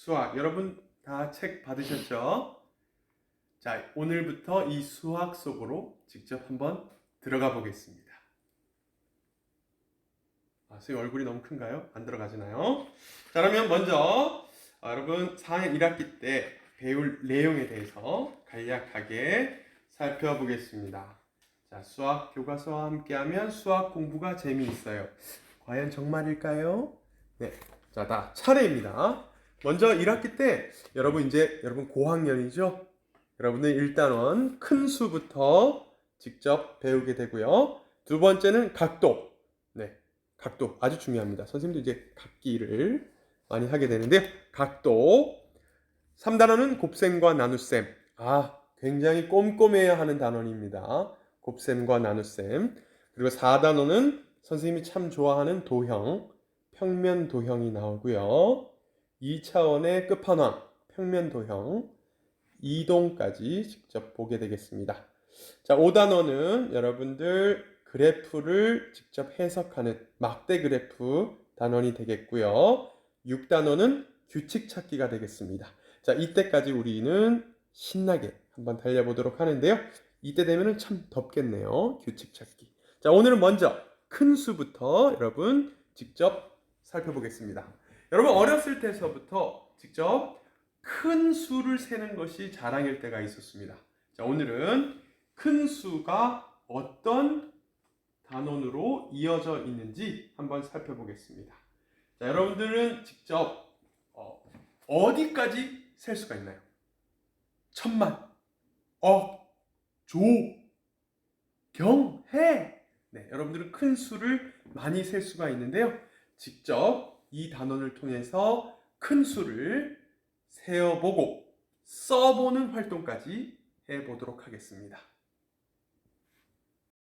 수학 여러분 다 책 받으셨죠? 자, 오늘부터 이 수학 속으로 직접 한번 들어가 보겠습니다. 아, 선생님 얼굴이 너무 큰가요? 안 들어가지나요? 자, 그러면 먼저 아, 여러분 4학년 1학기 때 배울 내용에 대해서 간략하게 살펴보겠습니다. 자, 수학 교과서와 함께하면 수학 공부가 재미있어요. 과연 정말일까요? 네, 자, 다 차례입니다. 먼저 1학기 때 여러분 이제 여러분 고학년이죠? 여러분은 일단은 큰 수부터 직접 배우게 되고요. 두 번째는 각도. 네, 각도 아주 중요합니다. 선생님도 이제 각기를 많이 하게 되는데요. 각도. 3단원은 곱셈과 나눗셈. 아, 굉장히 꼼꼼해야 하는 단원입니다. 곱셈과 나눗셈. 그리고 4단원은 선생님이 참 좋아하는 도형, 평면 도형이 나오고요. 2차원의 끝판왕, 평면 도형, 이동까지 직접 보게 되겠습니다. 자, 5단원은 여러분들 그래프를 직접 해석하는 막대 그래프 단원이 되겠고요. 6단원은 규칙 찾기가 되겠습니다. 자, 이때까지 우리는 신나게 한번 달려보도록 하는데요. 이때 되면은 참 덥겠네요. 규칙 찾기. 자, 오늘은 먼저 큰 수부터 여러분 직접 살펴보겠습니다. 여러분 어렸을 때서부터 직접 큰 수를 세는 것이 자랑일 때가 있었습니다. 자, 오늘은 큰 수가 어떤 단원으로 이어져 있는지 한번 살펴보겠습니다. 자, 여러분들은 직접 어, 디까지셀 수가 있나요? 천만, 억, 조, 경, 해. 네, 여러분들은 큰 수를 많이 셀 수가 있는데요. 직접 이 단원을 통해서 큰 수를 세어보고 써보는 활동까지 해보도록 하겠습니다.